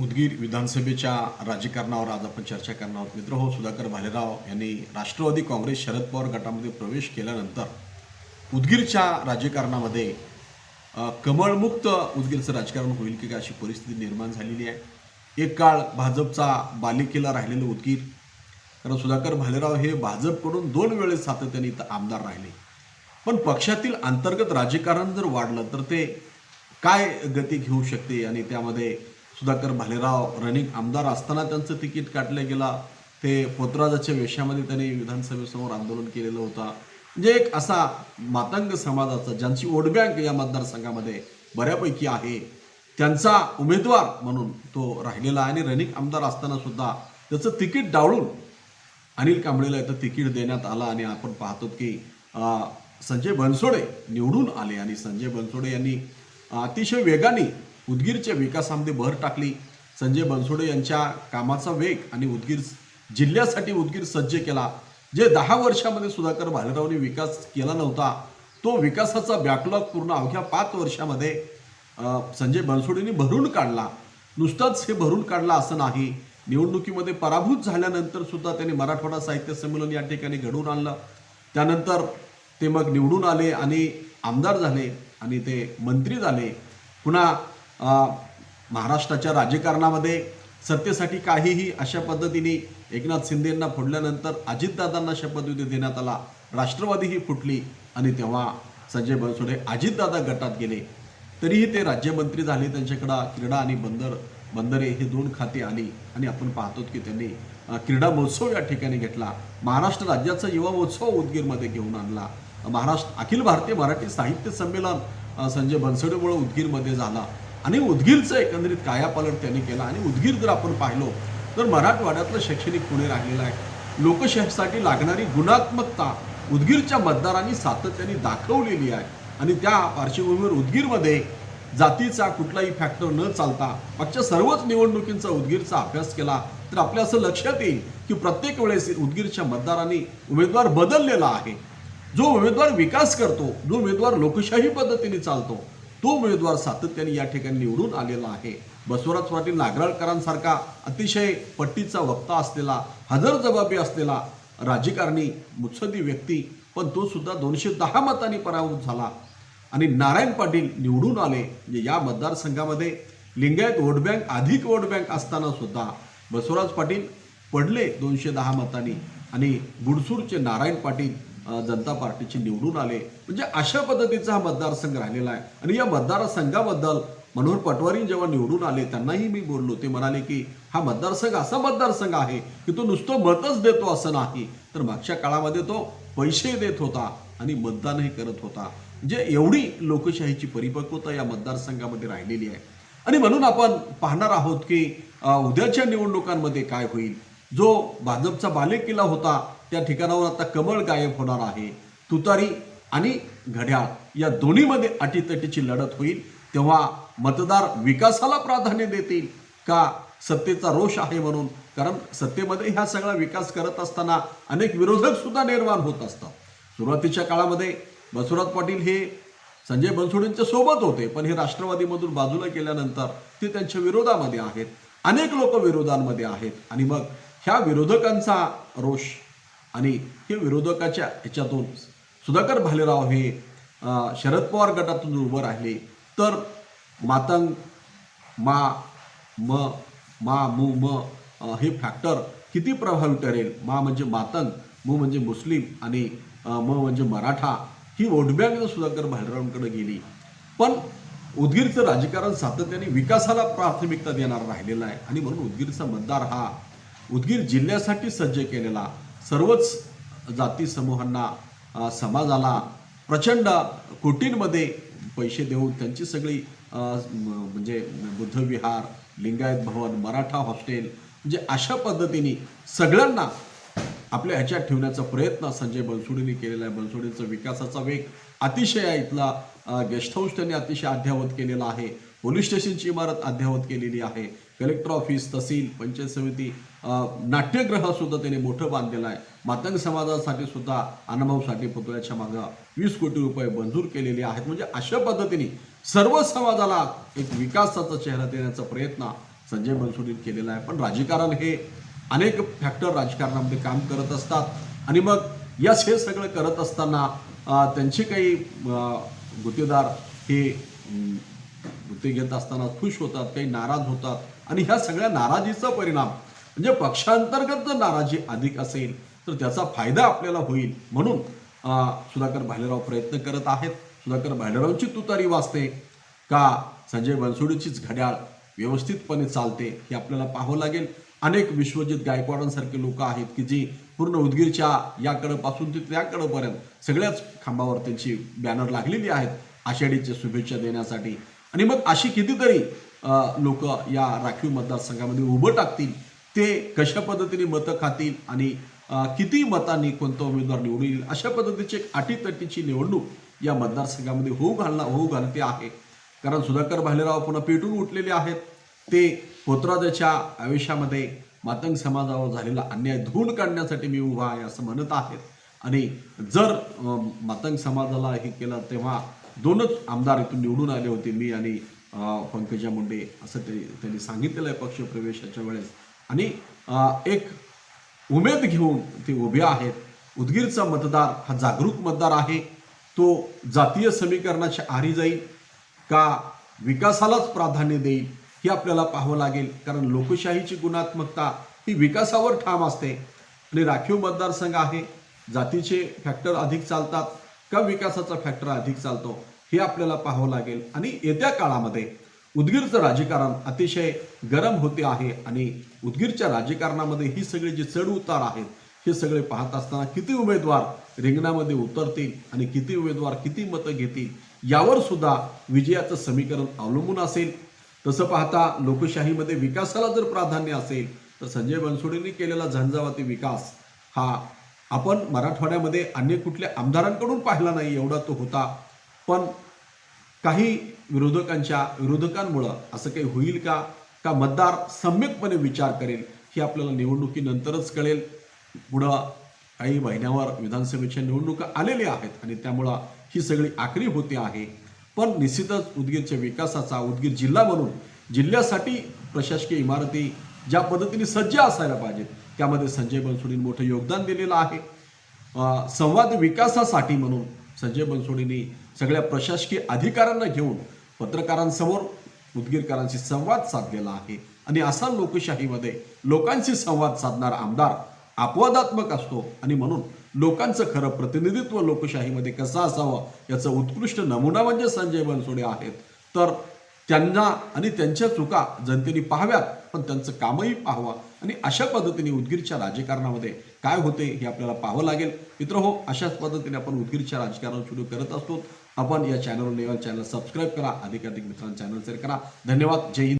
उदगीर विधानसभेच्या राजकारणावर आज आपण चर्चा करणार आहोत. मित्र हो सुधाकर भालेराव यांनी राष्ट्रवादी काँग्रेस शरद पवार गटामध्ये प्रवेश केल्यानंतर उदगीरच्या राजकारणामध्ये कमळमुक्त उदगीरचं राजकारण होईल की काय अशी परिस्थिती निर्माण झालेली आहे. एक काळ भाजपचा बालिकेला राहिलेलं उदगीर. कारण सुधाकर भालेराव हे भाजपकडून दोन वेळेस सातत्याने इथं आमदार राहिले. पण पक्षातील अंतर्गत राजकारण जर वाढलं तर ते काय गती घेऊ शकते? आणि त्यामध्ये सुधाकर भालेराव रनिंग आमदार असताना त्यांचं तिकीट काढलं गेला. ते पोतराजाच्या वेशामध्ये त्यांनी विधानसभेसमोर आंदोलन केलेलं होतं. म्हणजे एक असा मातंग समाजाचा ज्यांची वोटबँक या मतदारसंघामध्ये बऱ्यापैकी आहे त्यांचा उमेदवार म्हणून तो राहिलेला आहे. आणि रनिंग आमदार असताना सुद्धा त्याचं तिकीट डावळून अनिल कांबळेला इथं तिकीट देण्यात आलं. आणि आपण पाहतो की संजय बनसोडे निवडून आले. आणि संजय बनसोडे यांनी अतिशय वेगाने उदगीरच्या विकासामध्ये भर टाकली. संजय बनसोडे यांच्या कामाचा वेग आणि उदगीर जिल्ह्यासाठी उदगीर सज्ज केला. जे दहा वर्षामध्ये सुधाकर भालेरावने विकास केला नव्हता तो विकासाचा बॅकलॉग पूर्ण अवघ्या पाच वर्षामध्ये संजय बनसोडेंनी भरून काढला. नुसताच हे भरून काढला असं नाही. निवडणुकीमध्ये पराभूत झाल्यानंतर सुद्धा त्यांनी मराठवाडा साहित्य संमेलन या ठिकाणी घडवून आणलं. त्यानंतर ते मग निवडून आले आणि आमदार झाले आणि ते मंत्री झाले. पुन्हा महाराष्ट्राच्या राजकारणामध्ये सत्तेसाठी काहीही अशा पद्धतीने एकनाथ शिंदेंना फोडल्यानंतर अजितदादांना शपथविधी देण्यात आला. राष्ट्रवादी ही फुटली आणि तेव्हा संजय बनसोडे अजितदादा गटात गेले. तरीही ते राज्यमंत्री झाले त्यांच्याकडं क्रीडा आणि बंदर बंदरे हे दोन खाते आली आणि आपण पाहतो की त्यांनी क्रीडा महोत्सव या ठिकाणी घेतला. महाराष्ट्र राज्याचा युवा महोत्सव उदगीरमध्ये घेऊन आणला. महाराष्ट्र अखिल भारतीय मराठी साहित्य संमेलन संजय बनसोडेमुळे उदगीरमध्ये झाला. आणि उदगीरचं एकंदरीत कायापालट त्यांनी केला. आणि उदगीर जर आपण पाहिलो तर मराठवाड्यातलं शैक्षणिक पुणे राहिलेलं आहे. लोकशाहीसाठी लागणारी गुणात्मकता उदगीरच्या मतदारांनी सातत्याने दाखवलेली आहे. आणि त्या पार्श्वभूमीवर उदगीरमध्ये जातीचा कुठलाही फॅक्टर न चालता मागच्या सर्वच निवडणुकींचा उदगीरचा अभ्यास केला. तर आपल्या असं लक्षात येईल की प्रत्येक वेळेस उदगीरच्या मतदारांनी उमेदवार बदललेला आहे. जो उमेदवार विकास करतो जो उमेदवार लोकशाही पद्धतीने चालतो तो उमेदवार सातत्याने या ठिकाणी निवडून आलेला आहे. बसवराज पाटील नागराळकरांसारखा अतिशय पट्टीचा वक्ता असलेला हजर जबाबी असलेला राजकारणी मुत्सदी व्यक्ती पण तो सुद्धा दोनशे दहा मतांनी पराभूत झाला. आणि नारायण पाटील निवडून आले म्हणजे या मतदारसंघामध्ये लिंगायत वोट बँक अधिक वोट बँक असताना सुद्धा बसवराज पाटील पडले दोनशे दहा मतांनी. आणि गुडसूरचे नारायण पाटील जनता पार्टीचे निवडून आले. म्हणजे अशा पद्धतीचा हा मतदारसंघ राहिलेला आहे. आणि या मतदारसंघाबद्दल मनोहर पटवारी जेव्हा निवडून आले त्यांनाही मी बोललो. ते म्हणाले की हा मतदारसंघ असा मतदारसंघ आहे की तो नुसतं मतच देतो असं नाही. तर मागच्या काळामध्ये तो पैसे देत होता आणि मतदानही करत होता. म्हणजे एवढी लोकशाहीची परिपक्वता या मतदारसंघामध्ये राहिलेली आहे. आणि म्हणून आपण पाहणार आहोत की उद्याच्या निवडणुकांमध्ये काय होईल. जो भाजपचा बालेकिल्ला होता त्या ठिकाणावर आता कमळ गायब होणार आहे. तुतारी आणि घड्याळ या दोन्हीमध्ये अटीतटीची लढत होईल. तेव्हा मतदार विकासाला प्राधान्य देतील का सत्तेचा रोष आहे म्हणून? कारण सत्तेमध्ये ह्या सगळा विकास करत असताना अनेक विरोधक सुद्धा निर्माण होत असतात. सुरुवातीच्या काळामध्ये बसवराज पाटील हे संजय बनसोडेंच्या सोबत होते पण हे राष्ट्रवादीमधून बाजूला केल्यानंतर ते त्यांच्या विरोधामध्ये आहेत. अनेक लोक विरोधांमध्ये आहेत. आणि मग ह्या विरोधकांचा रोष आणि हे विरोधकाच्या ह्याच्यातून सुधाकर भालेराव हे शरद पवार गटातून उभं राहिले. तर मातंग मा म मा मू म हे फॅक्टर किती प्रभावी ठरेल? मा म्हणजे मातंग मू म्हणजे मुस्लिम आणि म म्हणजे मराठा ही वोटबँक सुधाकर भालेरावांकडे गेली. पण उदगीरचं राजकारण सातत्याने विकासाला प्राथमिकता देणार राहिलेलं आहे. आणि म्हणून उदगीरचा मतदार हा उदगीर जिल्ह्यासाठी सज्ज केलेला सर्वच जाती समूहांना समाजाला प्रचंड कोटींमध्ये पैसे देऊन त्यांची सगळी म्हणजे बुद्धविहार लिंगायत भवन मराठा हॉस्टेल म्हणजे अशा पद्धतीने सगळ्यांना आपल्या ह्याच्यात ठेवण्याचा प्रयत्न संजय बनसोडेंनी केलेला आहे. बनसोडेंचा विकासाचा वेग अतिशय इथला. गेस्ट हाऊस त्यांनी अतिशय अध्यावत केलेला आहे. पोलीस स्टेशनची इमारत अद्ययावत केलेली आहे. कलेक्टर ऑफिस तहसील पंचायत समिती नाट्यगृहसुद्धा त्याने त्यांनी मोठं बांधलेलं आहे. मातंग समाजासाठी सुद्धा अनुभवसाठी पुतळ्याच्या मागं वीस कोटी रुपये मंजूर केलेले आहेत. म्हणजे अशा पद्धतीने सर्व समाजाला एक विकासाचा चेहरा देण्याचा प्रयत्न संजय बनसोडे केलेला आहे. पण राजकारण हे अनेक फॅक्टर राजकारणामध्ये काम करत असतात. आणि मग यस हे सगळं करत असताना त्यांचे काही गुत्तेदार हे अं, घेत असताना खुश होतात काही नाराज होतात. आणि ह्या सगळ्या नाराजीचा परिणाम म्हणजे पक्षांतर्गत जर नाराजी अधिक असेल तर त्याचा फायदा आपल्याला होईल. म्हणून सुधाकर भालेराव प्रयत्न करत आहेत. सुधाकर भालेरावची तुतारी वाजते का? संजय बनसोडीचीच घड्याळ व्यवस्थितपणे चालते हे आपल्याला पाहावं लागेल. अनेक विश्वजित गायकवाडांसारखे लोक आहेत की जी पूर्ण उदगीरच्या याकडं पासून ते त्याकडंपर्यंत सगळ्याच खांबावर त्यांची बॅनर लागलेली आहेत. आषाढीच्या शुभेच्छा देण्यासाठी आणि मग अशी कितीतरी लोक या राखीव मतदारसंघामध्ये उभं टाकतील ते कशा पद्धतीने मतं खातील आणि किती मतांनी कोणता उमेदवार निवडून येईल अशा पद्धतीची एक अटीतटीची निवडणूक या मतदारसंघामध्ये होऊ घालणार होऊ घालते आहे. कारण सुधाकर भालेराव पुन्हा पेटून उठलेले आहेत. ते पोतराजाच्या आयुष्यामध्ये मातंग समाजावर झालेला अन्याय धुवून काढण्यासाठी मी उभा आहे असं म्हणत आहेत. आणि जर मातंग समाजाला हे केलं तेव्हा दोनच आमदार इथून निवडून आले होते मी आणि पंकजा मुंडे असं ते त्यांनी सांगितलेलं आहे पक्षप्रवेशाच्या वेळेस. आणि एक उमेद घेऊन ते उभे आहेत. उदगीरचा मतदार हा जागरूक मतदार आहे. तो जातीय समीकरणाच्या आरी जाईल का विकासालाच प्राधान्य देईल हे आपल्याला पाहावं लागेल. कारण लोकशाहीची गुणात्मकता ही विकासावर ठाम असते. आणि राखीव मतदारसंघ आहे. जातीचे फॅक्टर अधिक चालतात. का विकासाचा फॅक्टर अधिक चालतो हे आपल्याला पाहावं लागेल. आणि येत्या काळामध्ये उदगीरचं राजकारण अतिशय गरम होते आहे आणि उदगीरच्या राजकारणामध्ये ही सगळी जी चढ उतार आहेत हे सगळे पाहत असताना किती उमेदवार रिंगणामध्ये उतरतील आणि किती उमेदवार किती मतं घेतील यावर सुद्धा विजयाचं समीकरण अवलंबून असेल. तसं पाहता लोकशाहीमध्ये विकासाला जर प्राधान्य असेल तर संजय बनसोडेंनी केलेला झंझावाती विकास हा आपण मराठवाड्यामध्ये अन्य कुठल्या आमदारांकडून पाहिला नाही एवढा तो होता. पण काही विरोधकांच्या विरोधकांमुळं असं काही होईल का? का मतदार सम्यकपणे विचार करेल? हे आपल्याला निवडणुकीनंतरच कळेल. पुढं काही महिन्यावर विधानसभेच्या निवडणुका आलेल्या आहेत आणि त्यामुळं ही सगळी आखरी होते आहे. पण निश्चितच उदगीरच्या विकासाचा उदगीर जिल्हा म्हणून जिल्ह्यासाठी प्रशासकीय इमारती ज्या पद्धतीने सज्ज असायला पाहिजेत त्यामध्ये संजय बनसोडींनी मोठं योगदान दिलेलं आहे. संवाद विकासासाठी म्हणून संजय बनसोडींनी सगळ्या प्रशासकीय अधिकाऱ्यांना घेऊन पत्रकारांसमोर उदगीरकरांशी संवाद साधलेला आहे. आणि असा लोकशाहीमध्ये लोकांशी संवाद साधणारा आमदार अपवादात्मक असतो आणि म्हणून लोकांचं खरं प्रतिनिधित्व लोकशाहीमध्ये कसं असावं याचा उत्कृष्ट नमुना म्हणजे संजय बनसोडे आहेत. तर त्यांना आणि त्यांच्या चुका जनतेने पाहाव्यात पण त्यांचं कामही पाहावा. आणि अशा पद्धतीने उदगीरच्या राजकारणामध्ये काय होते हे आपल्याला पाहावं लागेल. मित्र हो अशाच पद्धतीने आपण उदगीरच्या राजकारण सुरू करत असतो. आपण या चॅनलवर नेवाल चॅनल सबस्क्राईब करा अधिकाधिक मित्रांना चॅनल शेअर करा. धन्यवाद. जय हिंद.